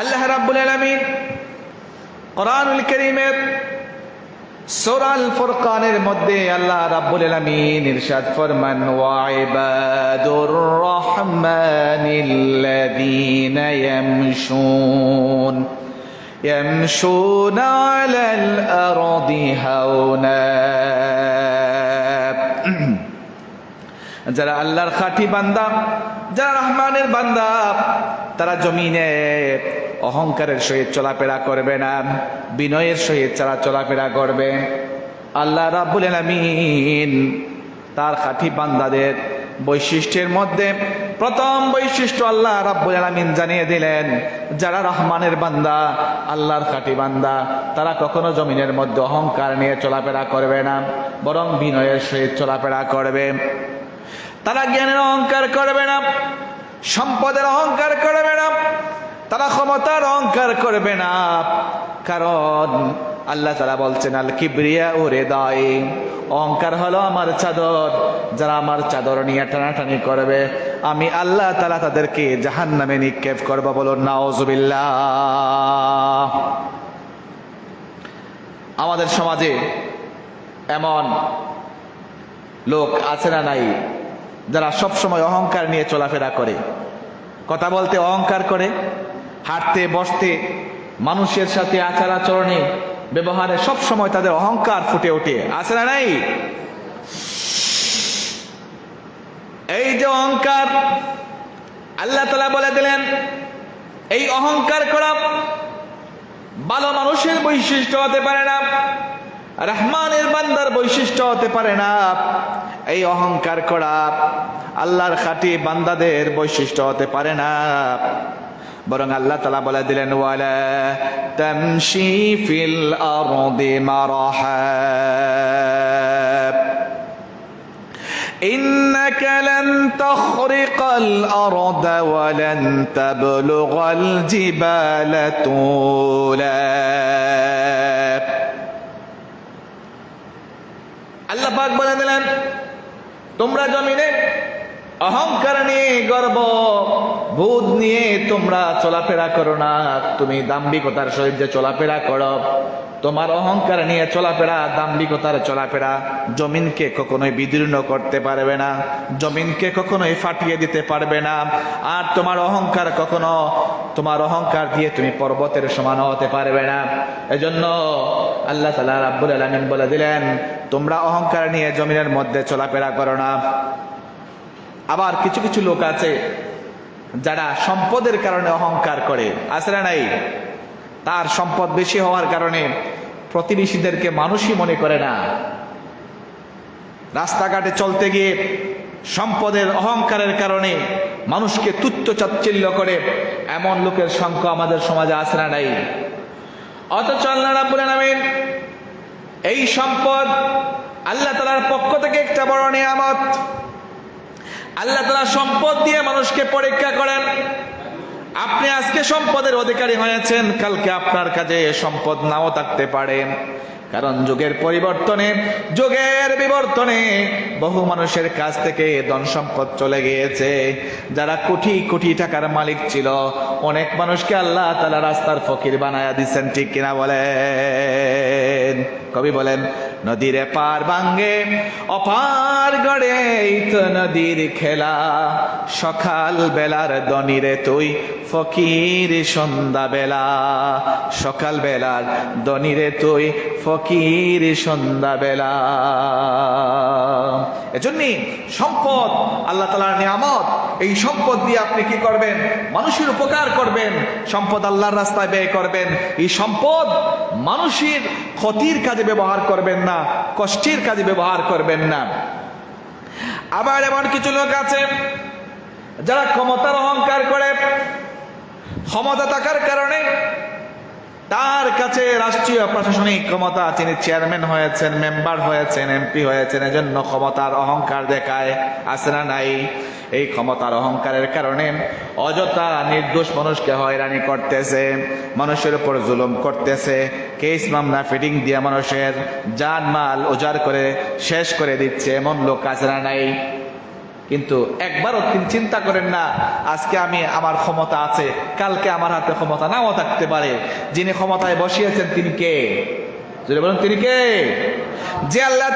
আল্লাহ রাব্বুল আলামিন কোরআনুল কারীমের সূরা আল ফুরকানের মধ্যে আল্লাহ রাব্বুল আলামিন ইরশাদ ফরমান ওয়া ইবাদুর রহমানিল্লাযীনা ইয়ামশুন يمشون على الأرض هونا যারা আল্লাহর খাঁটি বান্দা, যারা রহমানের বান্দা, তারা জমিনে অহংকারের সহিত চলাফেরা করবে না, বিনয়ের সহিত তারা চলাফেরা করবে। আল্লাহ রাব্বুল আলামিন তার খাঁটি বান্দাদের বৈশিষ্ট্যের মধ্যে প্রথম বৈশিষ্ট্য আল্লাহ রাব্বুল আলামিন জানিয়ে দিলেন, যারা রহমানের বান্দা, আল্লাহর খাঁটি বান্দা, তারা কখনো জমিনের মধ্যে অহংকার নিয়ে চলাফেরা করবে না, বরং বিনয়ের সহিত চলাফেরা করবে। তারা জ্ঞানের অহংকার করবে না, সম্পদের অহংকার করবে না, তারা ক্ষমতার অহংকার করবে না। কারণ আল্লাহ তারা বলছেন, আল কিবরিয়া ও রেদায় অহংকার হলো আমার চাদর, যারা আমার চাদর নিয়ে টানাটানি করবে, আমি আল্লাহ তালা তাদেরকে জাহান নামে নিক্ষেপ করব বলুন নাওজবিল্লাহ আমাদের সমাজে এমন লোক আছে না নাই যারা সব সময় অহংকার নিয়ে চলাফেরা করে। কথা বলতে অহংকার করে, হাঁটতে, বসতে, মানুষের সাথে আচার আচরণে, ব্যবহারে সব সময় তাদের অহংকার ফুটে ওঠে। আছে না নাই? এই যে অহংকার, আল্লাহ তালা বলে দিলেন, এই অহংকার করা ভালো মানুষের বৈশিষ্ট্য হতে পারে না। রহমানের বান্দার বৈশিষ্ট্য হতে পারে না এই অহংকার করা আল্লাহর খাঁটি বান্দাদের বৈশিষ্ট্য হতে পারে না বরং আল্লাহ তালা বলে দিলেন ওয়ালা তামশি ফিল আরদি মারাহা إنك لن تخرق الأرض ولن تبلغ الجبال طولا তোমরা জমিনে অহংকার নিয়ে গর্ব ভূত নিয়ে তোমরা চলাফেরা করো না। তুমি দাম্ভিকতার সহিত যে চলাফেরা করো, তোমার অহংকার নিয়ে চলাফেরা, দাম্ভিকতার চলাফেরা জমিনকে কখনোই বিদীর্ণ করতে পারবে না, জমিনকে কখনোই ফাটিয়ে দিতে পারবে না। আর তোমার অহংকার কখনো, তোমার অহংকার দিয়ে তুমি পর্বতের সমান হতে পারবে না। এজন্য আল্লাহ তালা রাব্বুল আলমিন বলে দিলেন, তোমরা অহংকার নিয়ে জমিনের মধ্যে চলাফেরা করো না। আবার কিছু কিছু লোক আছে যারা সম্পদের কারণে অহংকার করে না নাই? তার সম্পদ বেশি হওয়ার কারণে প্রতিবেশীদেরকে মানুষই মনে করে না। রাস্তাঘাটে চলতে গিয়ে সম্পদের অহংকারের কারণে মানুষকে তুচ্ছ চাচ্ছিল্য করে, এমন লোকের সংখ্যা আমাদের সমাজে না নাই? অথচ আল্লাহ রাব্বুল নামেন এই সম্পদ আল্লাহ তালার পক্ষ থেকে একটা বড় নিয়ামত। আল্লাহ তালা সম্পদ দিয়ে মানুষকে পরীক্ষা করেন, আপনি আজকে সম্পদের অধিকারী হয়েছেন, কালকে আপনার কাছে সম্পদ নাও থাকতে পারে। কারণ যুগের পরিবর্তনে, যুগের বিবর্তনে বহু মানুষের কাছ থেকে ধন সম্পদ চলে গিয়েছে। যারা কোটি কোটি টাকার মালিক ছিল, অনেক মানুষকে আল্লাহ তালা রাস্তার ফকির বানায়া দিচ্ছেন ঠিক কিনা বলেন? কবি বলেন, নদীর পার ভাঙ্গে, অপার গড়ে তো নদীর খেলা। সকাল বেলার দনিরে তুই ফকির সন্ধ্যা বেলা। সকাল বেলার দনিরে তুই ফকির সন্ধ্যা বেলা। এজন্যই সম্পদ, আল্লাহ তালার নিয়ামত, এই সম্পদ দিয়ে আপনি কি করবেন? মানুষের উপকার করবেন। সম্পদ আল্লাহর রাস্তায় ব্যয় করবেন। এই সম্পদ মানুষের ক্ষতির কাজে ব্যবহার করবেন না, কষ্টের কাজে ব্যবহার করবেন না। আবার এমন কিছু লোক আছে, যারা ক্ষমতার অহংকার করে, ক্ষমতা থাকার কারণে তার কাছে রাষ্ট্রীয় প্রশাসনিক ক্ষমতা, তিনি চেয়ারম্যান হয়েছেন, মেম্বার হয়েছেন, এমপি হয়েছেন, এজন্য ক্ষমতার অহংকার দেখায়, আছে না নাই? এই ক্ষমতার অহংকারের কারণে অযথা নির্দোষ মানুষকে হয়রানি করতেছে, মানুষের উপর জুলুম করতেছে, কেস মামলা ফিটিং দিয়ে মানুষের জান মাল উজাড় করে, শেষ করে দিচ্ছে, এমন লোক আছে না নাই? কিন্তু একবারও তিনি চিন্তা করেন না, আজকে আমি আমার ক্ষমতা আছে, কালকে আমার হাতে ক্ষমতা নাও থাকতে পারে। যিনি ক্ষমতায় বসিয়েছেন তিনি কে? যদি বলেন, তিনি কে? যে আল্লাহ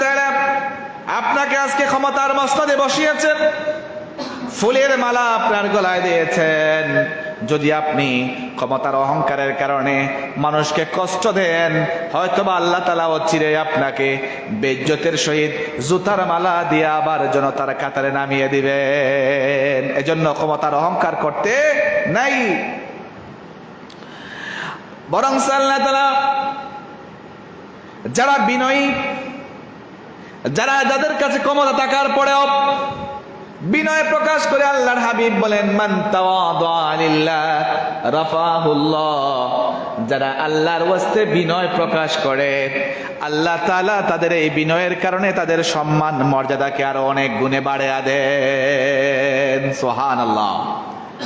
আপনাকে আজকে ক্ষমতার মস্তাদে বসিয়েছেন, ফুলের মালা আপনার গলায় দিয়েছেন। যদি আপনি ক্ষমতার অহংকারের কারণে মানুষকে কষ্ট দেন, হয়তোবা আল্লাহ তালা ও চিরে আপনাকে বেজ্জতের সহিত জুতার মালা দিয়ে আবার জনতার কাতারে নামিয়ে দিবেন। এজন্য ক্ষমতার অহংকার করতে নাই। বরং আল্লাহ তালা যারা বিনয়ী, যারা যাদের কাছে ক্ষমতা থাকার পরেও বিনয় প্রকাশ করে আল্লাহর হাবিব বলেন, মান যারা আল্লাহর ওয়াস্তে বিনয় প্রকাশ করে, আল্লাহ তালা তাদের এই বিনয়ের কারণে তাদের সম্মান, মর্যাদাকে আরও অনেক গুণে বাড়ায়া দেন। সোহান আল্লাহ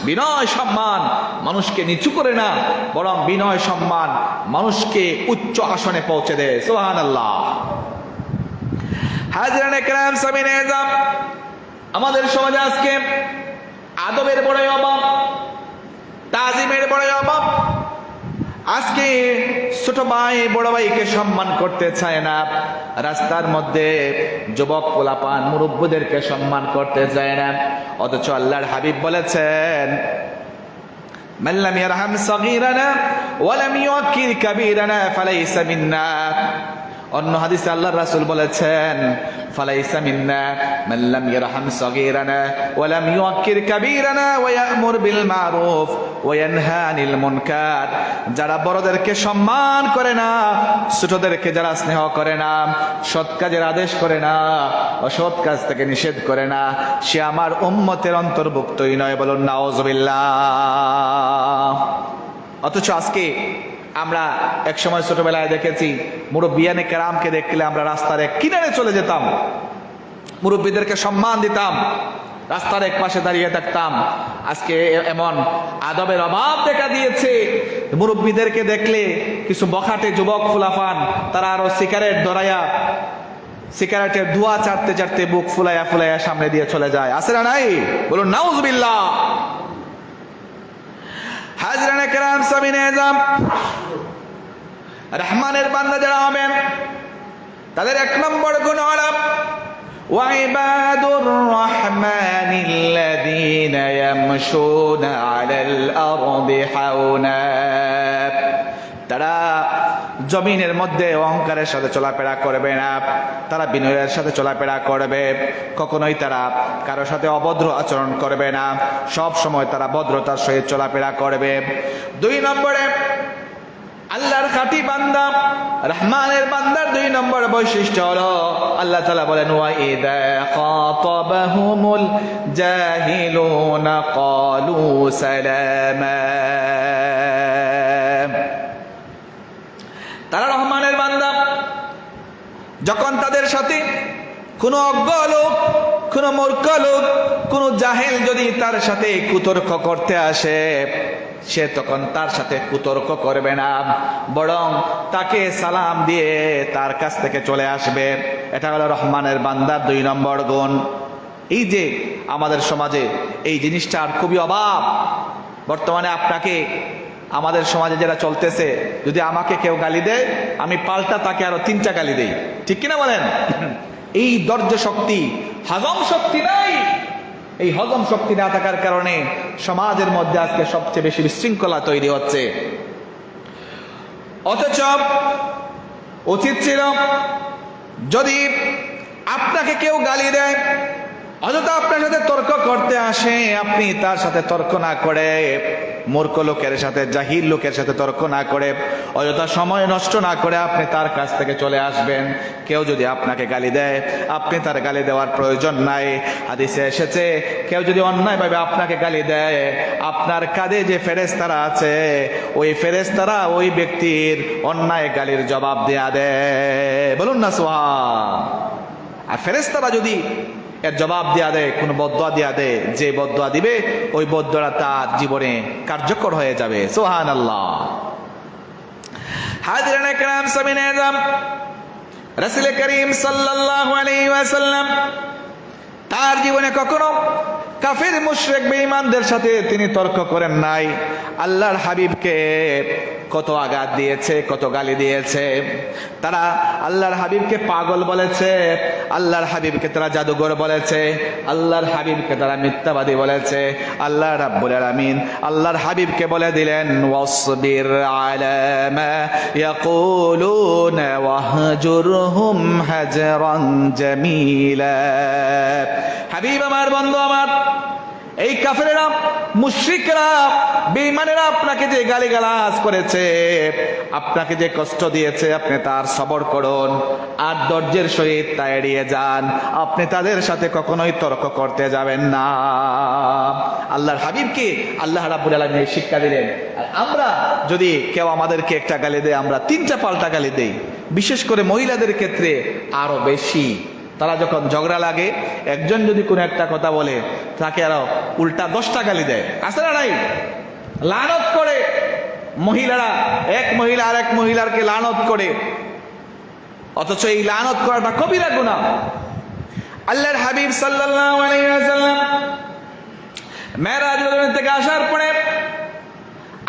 বিনয় সম্মান মানুষকে নিচু করে না, বরং বিনয় সম্মান মানুষকে উচ্চ আসনে পৌঁছে দেয়। হাজরান একরাম সামিনে এজাম আমাদের সমাজে আজকে আদবের বড় অভাব তাজিমের বড় অভাব আজকে ছোট ভাই বড় ভাইকে সম্মান করতে চায় না রাস্তার মধ্যে যুবক পোলাপান মুরব্বদেরকে সম্মান করতে চায় না অথচ আল্লাহর হাবিব বলেছেন من لم يرحم صغيرنا ولم يوقر كبيرنا فليس منا অন্য হাদিসে আল্লাহ রাসুল বলেছেন, ফালাইসা মিন্না মান লাম ইয়ারহাম সাগীরানা ওয়া লাম ইউক্কির কাবীরানা ওয়া ইয়া'মুর বিল মারুফ ওয়া ইয়ানহা আনিল মুনকার। যারা বড়দেরকে সম্মান করে না, ছোটদেরকে যারা স্নেহ করে না, সৎ কাজের আদেশ করে না, অসৎ কাজ থেকে নিষেধ করে না, সে আমার উম্মতের অন্তর্ভুক্তই নয় বলুন, নাউজুবিল্লাহ। অথচ আজকে আমরা এক সময় ছোটবেলায় দেখেছি মুরব্বিয়ানে কেরামকে দেখলে আমরা রাস্তার এক কিনারে চলে যেতাম। মুরব্বীদেরকে সম্মান দিতাম, রাস্তার এক পাশে দাঁড়িয়ে থাকতাম। আজকে এমন আদবের অভাব দেখা দিয়েছে। মুরব্বীদেরকে দেখলে কিছু বখাটে যুবক ফুলাফান, তারা আরও সিগারেট ধরাইয়া, সিগারেটের ধোয়া চাটতে চাটতে বুক ফুলাইয়া ফুলাইয়া সামনে দিয়ে চলে যায়। আছে না নাই? বলুন, নাউজুবিল্লাহ। হাজরান একরাম সামিনে রহমানের বান্দা যারা হবেন, তাদের এক নম্বর গুণ হল ওয়াইবাদুর রহমানিল্লাযীনা ইয়ামশুনা আলাল আরদি হাওনা। তারা জমিনের মধ্যে অহংকারের সাথে চলাফেরা করবে না, তারা বিনয়ের সাথে চলাফেরা করবে, কখনোই তারা কারও সাথে অভদ্র আচরণ করবে না সব সময় তারা ভদ্রতার সহিত চলাফেরা করবে। দুই নম্বরে আল্লাহর খাঁটি বান্দা, রহমানের বান্দার দুই নম্বর বৈশিষ্ট্য হলো, আল্লাহ তাআলা বলেন ওয়া ইদা খাতাবাহুমুল জাহিলুনা ক্বালু সালামা। তারা রহমানের বান্দা, যখন তাদের সাথে কোনো অজ্ঞ লোক, কোনো মূর্খ লোক, কোনো জাহেল যদি তার সাথে কুতর্ক করতে আসে সে তখন তার সাথে কুতর্ক করবে না, বরং তাকে সালাম দিয়ে তার কাছ থেকে চলে আসবে। এটা হলো রহমানের বান্দার দুই নম্বর গুণ। এই যে আমাদের সমাজে এই জিনিসটার খুবই অভাব। বর্তমানে আপনাকে, আমাদের সমাজে যেটা চলতেছে, যদি আমাকে কেউ গালি দেয়, আমি পাল্টা তাকে আরও তিনটা গালি দেই। ঠিক কিনা বলেন? এই দর্জ শক্তি হজম শক্তি নাই। এই হজম শক্তি না থাকার কারণে সমাজের মধ্যে আজকে সবচেয়ে বেশি বিশৃঙ্খলা তৈরি হচ্ছে। অথচ উচিত ছিল, যদি আপনাকে কেউ গালি দেয়, অযথা আপনার সাথে তর্ক করতে আসে, আপনি তার সাথে তর্ক না করে মূর্খ লোকের সাথে জাহির লোকের সাথে তর্ক না করে, অযথা সময় নষ্ট না করে আপনি তার কাছ থেকে চলে আসবেন। কেউ যদি আপনাকে গালি দেয়, আপনি তার গালি দেওয়ার প্রয়োজন নাই। হাদিসে এসেছে, কেউ যদি অন্যায়ভাবে আপনাকে গালি দেয়, আপনার কাঁধে যে ফেরেস্তারা আছে, ওই ফেরেস্তারা ওই ব্যক্তির অন্যায় গালির জবাব দেয়া দেয়। বলুন না সোহা আর ফেরেস্তারা যদি এর জবাব দেয়া দেয় কোনো বদয়া দেয়া দেয় যে বদয়া দিবে, ওই বদয়া তার জীবনে কার্যকর হয়ে যাবে। সোহান আল্লাহ হাজিরান একরাম সামিন এজাম রাসূল করিম সাল্লাল্লাহু আলাইহি ওয়াসাল্লাম, তার জীবনে কখনো কাফের মুশরিক বেঈমানদের সাথে তিনি তর্ক করেন নাই। আল্লাহর হাবিবকে কত আঘাত দিয়েছে, কত গালি দিয়েছে। তারা আল্লাহর হাবিবকে পাগল বলেছে, আল্লাহর হাবিবকে তারা জাদুঘর বলেছে, আল্লাহর হাবিবকে তারা মিথ্যাবাদী বলেছে। আল্লাহ রাব্বুল আলামিন আল্লাহর হাবিবকে বলে দিলেন, ওয়াসবির আলা মা ইয়াকুলুন ওয়াহজুরহুম হাজরান জামিলা। হাবিব আমার বন্ধু আমার এই কাফেরেরা, মুশরিকরা, বেঈমানেরা আপনাকে যে গালিগালাজ করেছে, আপনাকে যে কষ্ট দিয়েছে, আপনি তার সবর করুন। আর ধৈর্যের সহিত তা এড়িয়ে যান। আপনি তাদের সাথে কখনোই তর্ক করতে যাবেন না। আল্লাহর হাবিবকে আল্লাহ রাব্বুল আলামিন এই শিক্ষা দিলেন। আর আমরা যদি কেউ আমাদেরকে একটা গালি দেয়, আমরা তিনটা পাল্টা গালি দেই। বিশেষ করে মহিলাদের ক্ষেত্রে আরও বেশি। তারা যখন ঝগড়া লাগে, একজন যদি কোনো একটা কথা বলে, তাকে আরও উল্টা দশটা গালি দেয়। আছে না নাই? লানত করে মহিলারা, এক মহিলা আর এক মহিলারকে লানত করে। অথচ এই লানত করাটা কবিরা গুণা আল্লাহর হাবিব ওয়াসাল্লাম মেরাজ থেকে আসার পরে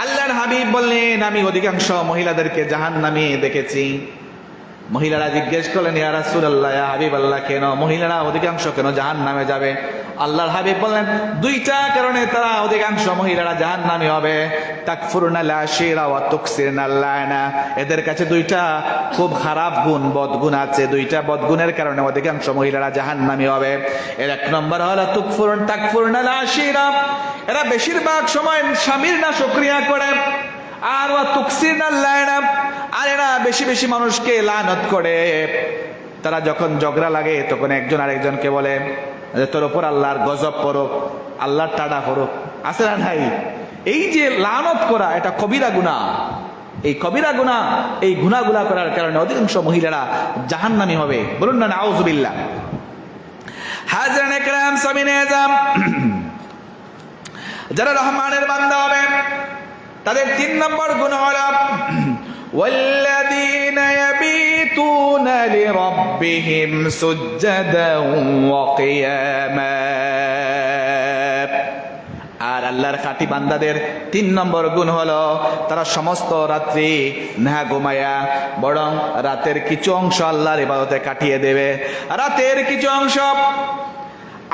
আল্লাহর হাবিব বললেন, আমি অধিকাংশ মহিলাদেরকে জাহান নামিয়ে দেখেছি। মহিলারা জিজ্ঞেস করলেন, ইয়া রাসূলুল্লাহ, ইয়া হাবিব আল্লাহ কেন? মহিলারা অধিকাংশ কেন জাহান নামে যাবে? আল্লাহর হাবিব বললেন, দুইটা কারণে তারা অধিকাংশ মহিলারা জাহান নামে হবে এদের কাছে দুইটা খুব খারাপ গুণ বদগুণ আছে। দুইটা বদগুণের কারণে অধিকাংশ মহিলারা জাহান নামে হবে। এর এক নম্বর হলো তুকফুরুন, তাকফুরুনা লাশিরা এরা বেশিরভাগ সময় স্বামীর না শুকরিয়া করে, আর ওয়া তুকসিরনা লায়না আর এরা বেশি বেশি মানুষকে লানত করে। তারা যখন ঝগড়া লাগে, তখন একজন আরেকজনকে বলে যে, তোর ওপর আল্লাহর গজব পড়ুক, আল্লাহর টাডা পড়ুক। আছে না নাই? এই যে লানত করা, এটা কবিরা গুণা এই কবিরা গুণা এই গুণাগুলা করার কারণে অধিকাংশ মহিলারা জাহান্নামি হবে। বলুন না, নাউজুবিল্লাহ। হাজরান একরাম, সামিনে আজম। যারা রহমানের বান্দা হবে, তাদের তিন নম্বর গুণ হল والذين يبيتون لربهم سجدا وقياما আর আল্লাহর খাঁটি বান্দাদের তিন নম্বর গুণ হলো তারা সমস্ত রাত্রি না ঘুমায়া বরং রাতের কিছু অংশ আল্লাহর ইবাদতে কাটিয়ে দেবে রাতের কিছু অংশ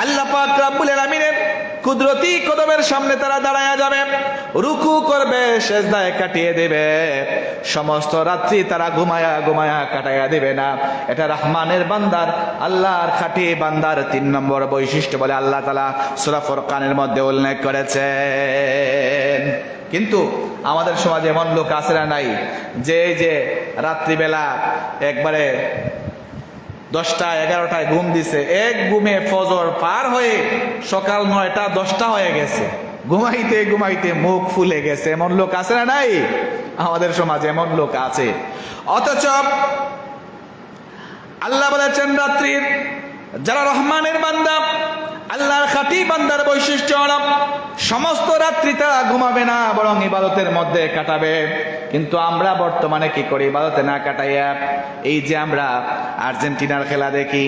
আল্লাহ পাক রাব্বুল আলামিনের কুদরতি কদমের সামনে তারা দাঁড়ায়া যাবে। রুকু করবে, সেজদায় কাটিয়ে দেবে। সমস্ত রাত্রি তারা ঘুমায়া ঘুমায়া কাটাইয়া দেবে না। এটা রহমানের বান্দার, আল্লাহর খাটি বান্দার তিন নম্বর বৈশিষ্ট্য বলে আল্লাহ তালা সূরা ফুরকানের মধ্যে উল্লেখ করেছেন। কিন্তু আমাদের সমাজে এমন লোক আছে না নাই? যে যে রাত্রিবেলা একবারে দশটা, এগারোটায় ঘুম দিছে। এক ঘুমে ফজর পার হয়ে সকাল নয়টা, দশটা হয়ে গেছে। ঘুমাইতে ঘুমাইতে মুখ ফুলে গেছে। এমন লোক আছে না নাই? আমাদের সমাজে এমন লোক আছে। অথচ আল্লাহ বলেছেন রাত্রির, যারা রহমানের বান্দা আল্লাহর খাটি বান্দার বৈশিষ্ট্য সমস্ত রাত্রি তারা ঘুমাবে না, বরং ইবাদতের মধ্যে কাটাবে। কিন্তু আমরা বর্তমানে কি করি? ইবাদতে না কাটাইয়া এই যে আমরা আর্জেন্টিনার খেলা দেখি,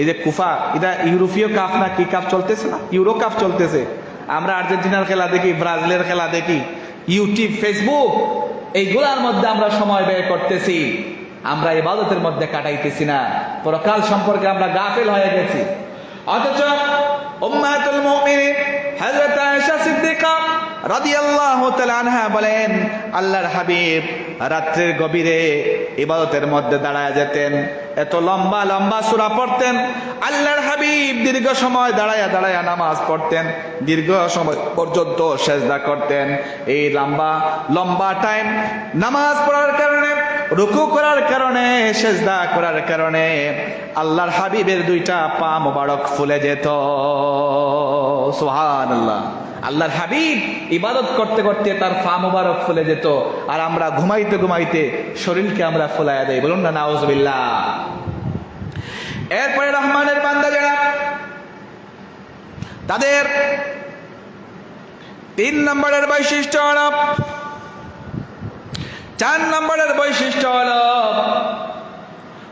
এই যে কুফা, এটা ইউরোপীয় কাপ না কি কাপ চলতেছে না? ইউরো কাপ চলতেছে। আমরা আর্জেন্টিনার খেলা দেখি, ব্রাজিলের খেলা দেখি, ইউটিউব, ফেসবুক, এইগুলার মধ্যে আমরা সময় ব্যয় করতেছি। আমরা ইবাদতের মধ্যে কাটাইতেছি না। পরকাল সম্পর্কে আমরা গাফেল হয়ে গেছি। অথচ উম্মাতুল মুমিনিন হযরত আয়েশা সিদ্দিকা রাদিয়াল্লাহু তাআলা আনহা বলেন, আল্লাহর হাবিব রাত্রির গভীরে ইবাদতের মধ্যে দাঁড়ায় যেতেন, এত লম্বা লম্বা সূরা পড়তেন, আল্লাহর হাবিব দীর্ঘ সময় দাঁড়ায়া দাঁড়ায়া নামাজ পড়তেন, দীর্ঘ সময় পর্যন্ত সেজদা করতেন, এই লম্বা লম্বা টাইম নামাজ পড়ার কারণে রুকু করার কারণে, সেজদা করার কারণে আল্লাহর হাবিবের দুইটা পা মোবারক ফুলে যেত। সোহান আল্লাহ আল্লাহর হাবিব ইবাদত করতে করতে তার পা মোবারক ফুলে যেত আর আমরা ঘুমাইতে ঘুমাইতে শরীরকে আমরা ফুলাইয়া দেই। বলুন না, নাউজবিল্লাহ। এরপরে রহমানের বান্দা যারা, তাদের তিন নম্বরের বৈশিষ্ট্য হল চার নম্বরের বৈশিষ্ট্য হল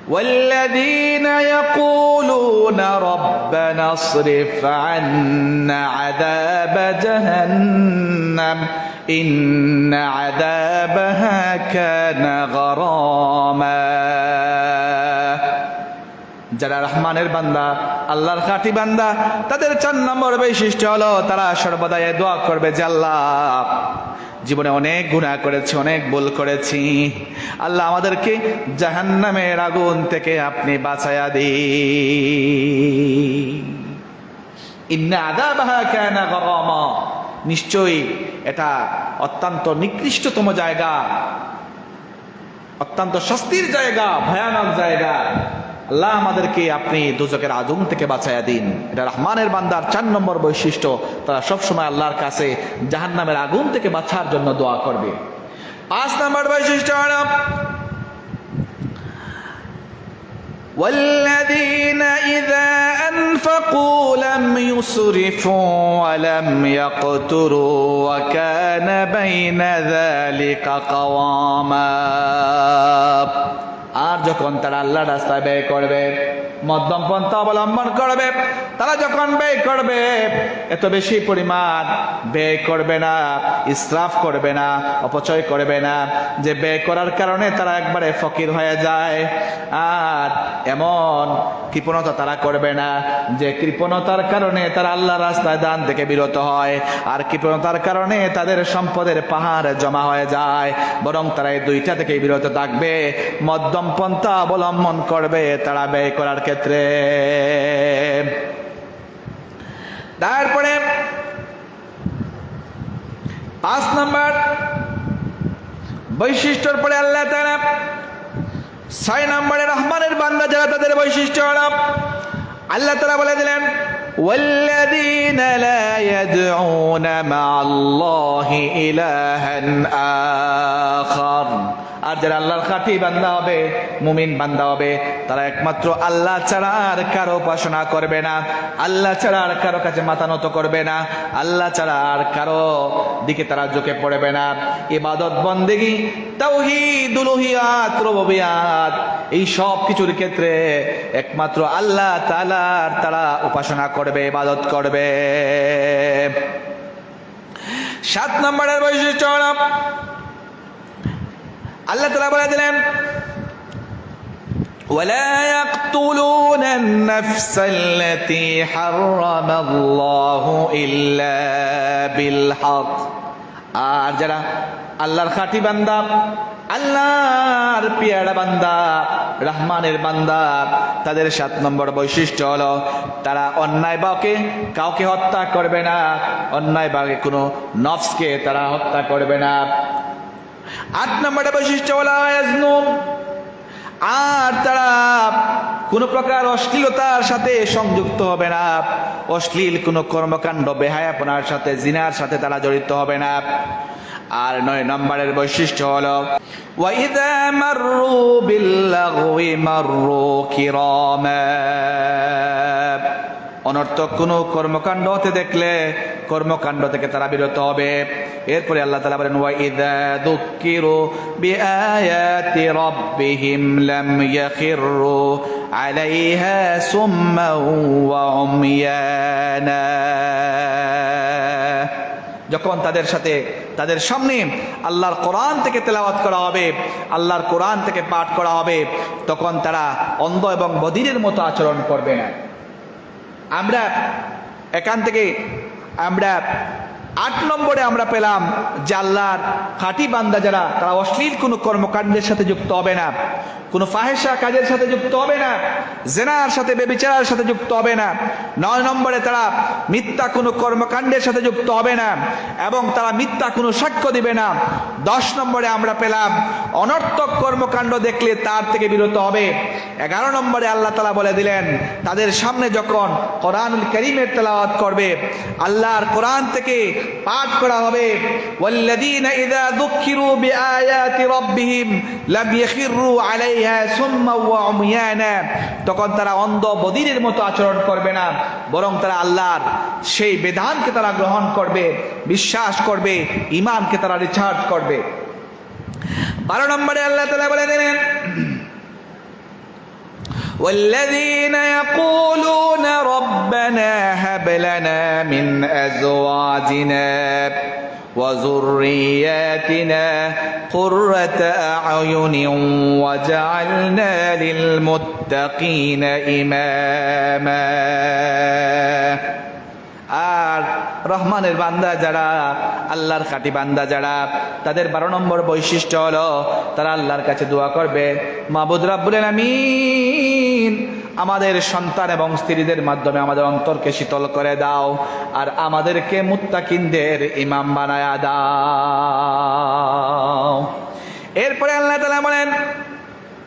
والذين يقولون ربنا اصرف عنا عذاب جهنم إن عذابها كان غراما যারা রহমানের বান্দা আল্লাহর খাঁটি বান্দা তাদের চার নম্বর বৈশিষ্ট্য হলো তারা সর্বদা এ দোয়া করবে যে আল্লাহ জীবনে অনেক গুনাহ করেছি, অনেক ভুল করেছি। আল্লাহ আমাদেরকে জাহান্নামের আগুন থেকে আপনি বাঁচায়া দিন। ইন্না আযাবাহা কানা গরামা নিশ্চয়ই এটা অত্যন্ত নিকৃষ্টতম জায়গা, অত্যন্ত শাস্তির জায়গা, ভয়ানক জায়গা। আল্লাহ আমাদেরকে আপনি দুজকের আগুন থেকে বাঁচাইয়া দিন এটা রহমানের বান্দার চার নম্বর বৈশিষ্ট্য তারা সবসময় আল্লাহর কাছে জাহান্নামের আগুন থেকে বাঁচার জন্য দোয়া করবে পাঁচ নম্বর বৈশিষ্ট্য হলো والذين إذا أنفقوا لم يسرفوا ولم يقتروا وكان بين ذلك قواما আর যখন তারা আল্লাহ রাস্তায় ব্যয় করবে, মধ্যম পন্থা অবলম্বন করবে, তারা যখন ব্যয় করবে, এত বেশি পরিমাণ ব্যয় করবে না, ইসরাফ করবে না, অপচয় করবে না। যে ব্যয় করার কারণে তারা একবারে ফকির হয়ে যায়। আর এমন কৃপণতা তারা করবে না। যে কৃপণতার কারণে তারা আল্লাহ রাস্তায় দান থেকে বিরত হয়, আর কৃপণতার কারণে তাদের সম্পদের পাহাড় জমা হয়ে যায়। বরং তারা এই দুইটা থেকে বিরত থাকবে। মধ্যম পন্থা অবলম্বন করবে তারা ব্যয় করার ক্ষেত্রে। তারপরে পাঁচ নম্বর বৈশিষ্ট্যর পরে আল্লাহ তারা ছয় নম্বরে রহমানের বান্দা যারা তাদের বৈশিষ্ট্য হলো আল্লাহ তারা বলে দিলেন والذين لا يدعون مع الله إلها آخر আর যারা আল্লাহর খাঁটি বান্দা হবে, মুমিন বান্দা হবে, তারা একমাত্র আল্লাহ ছাড়া আর কারও উপাসনা করবে না। আল্লাহ ছাড়া আর কারও কাছে মাথা নত করবে না। আল্লাহ ছাড়া আর কারও দিকে তারা ঝুঁকে পড়বে না। ইবাদত, বন্দেগি, তাওহীদ, উলুহিয়াত, রুবুবিয়াত, এই সব কিছুর ক্ষেত্রে একমাত্র আল্লাহ তাআলার তারা উপাসনা করবে, ইবাদত করবে। সাত নম্বরের বৈশিষ্ট্য আল্লাহ তালা বলে দিলেন ولا يقتلون النفس التي حرم الله إلا بالحق আর যারা আল্লাহর খাঁটি বান্দা আল্লাহর পিয়ারা বান্দা রহমানের বান্দা তাদের সাত নম্বর বৈশিষ্ট্য হলো তারা অন্যায় বাকে কাউকে হত্যা করবে না অন্যায় বাকে কোনো নফসকে তারা হত্যা করবে না আট নম্বরের বৈশিষ্ট্য হলো। আর তারা কোন প্রকার অশ্লীলতার সাথে সংযুক্ত হবে না। অশ্লীল কোনো কর্মকাণ্ড, বেহায়াপনার সাথে, জিনার সাথে তারা জড়িত হবে না। আর নয় নম্বরের বৈশিষ্ট্য হলো ওয়াইদা মাররু বিল্লাগwi মাররু কিরামা। অনর্থক কোনো কর্মকাণ্ড হতে দেখলে কর্মকাণ্ড থেকে তারা বিরত হবে। এরপরে আল্লাহ তালা বলেন ওয়া ইদা দুক্কিরু বিআয়াতি রাব্বিহিম লাম ইয়াখিরু আলাইহা সুম্মান ওয়া উময়ানা। যখন তাদের সাথে, তাদের সামনে আল্লাহর কোরআন থেকে তেলাওয়াত করা হবে, আল্লাহর কোরআন থেকে পাঠ করা হবে, তখন তারা অন্ধ এবং বধিরের মতো আচরণ করবে না। আমরা এখান থেকে আমরা আট নম্বরে আমরা পেলাম যে আল্লাহর খাঁটি বান্দা যারা, তারা অশ্লীল কোনো কর্মকাণ্ডের সাথে যুক্ত হবে না। কোনো ফাহেসা কাজের সাথে যুক্ত হবে না। জেনার সাথে, বেবিচারের সাথে যুক্ত হবে না। নয় নম্বরে তারা মিথ্যা কোনো কর্মকাণ্ডের সাথে যুক্ত হবে না এবং তারা মিথ্যা কোনো সাক্ষ্য দিবে না। দশ নম্বরে আমরা পেলাম অনর্থক কর্মকাণ্ড দেখলে তার থেকে বিরত হবে। এগারো নম্বরে আল্লাহ তালা বলে দিলেন, তাদের সামনে যখন কোরআনুল করিমের তেলাওয়াত করবে, আল্লাহর কোরআন থেকে পাঠ করা হবে। ইযা যুক্কিরু বিআয়াতি রাব্বিহিম লাম ইয়াখিরু আলাইহা সুম্মা ওয়া উময়ানা। তখন তারা অন্ধ বদিরের মতো আচরণ করবে না, বরং তারা আল্লাহর সেই বিধানকে তারা গ্রহণ করবে, বিশ্বাস করবে ইমানকে তারা রিচার্জ করবে। বারো নম্বরে আল্লাহ তালা বলে দিলেন والذين يقولون ربنا هب لنا من أزواجنا وذرياتنا قرة أعين وجعلنا للمتقين إماما আর রহমানের বান্দা যারা আল্লাহর খাঁটি বান্দা যারা তাদের বারো নম্বর বৈশিষ্ট্য হলো তারা আল্লাহর কাছে দোয়া করবে মাবুদ রাব্বুল আলামিন আমাদের সন্তান এবং স্ত্রীদের মাধ্যমে আমাদের অন্তরকে শীতল করে দাও আর আমাদেরকে মুত্তাকিনদের ইমাম বানায়া দাও এরপরে আল্লাহ তাআলা বলেন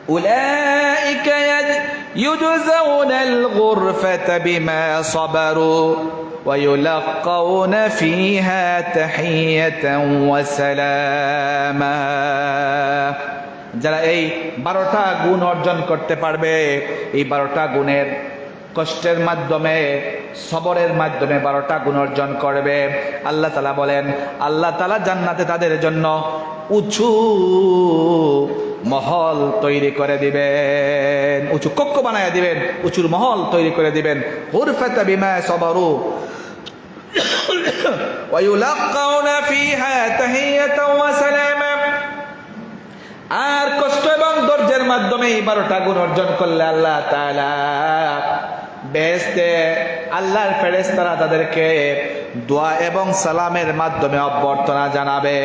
أولئك يج- يجزون الغرفة بما صبروا ويلقون فيها تحية وسلاما যারা এই বারোটা গুণ অর্জন করতে পারবে এই বারোটা গুণের কষ্টের মাধ্যমে সবরের মাধ্যমে বারোটা গুণ অর্জন করবে আল্লাহ তালা বলেন আল্লাহ তালা জান্নাতে তাদের জন্য উঁচু মহল তৈরি করে দিবেন উঁচু কক্ষ বানায় দিবেন উঁচুর মহল তৈরি করে দিবেন হুরফাতা বিমা সবরু ويلقون فيها تحية وسلاما আর কষ্ট এবং ধৈর্যের মাধ্যমে এই বারোটা গুণ অর্জন করলে আল্লাহ তাআলা বেহেস্তে আল্লাহর ফেরেশতারা তাদেরকে দোয়া এবং সালামের মাধ্যমে অভ্যর্থনা জানাবে।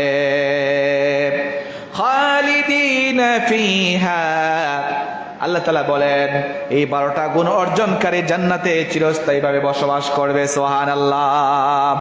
আল্লাহ তালা বলেন, এই বারোটা গুণ অর্জনকারী জান্নাতে চিরস্থায়ীভাবে বসবাস করবে সোহান আল্লাহ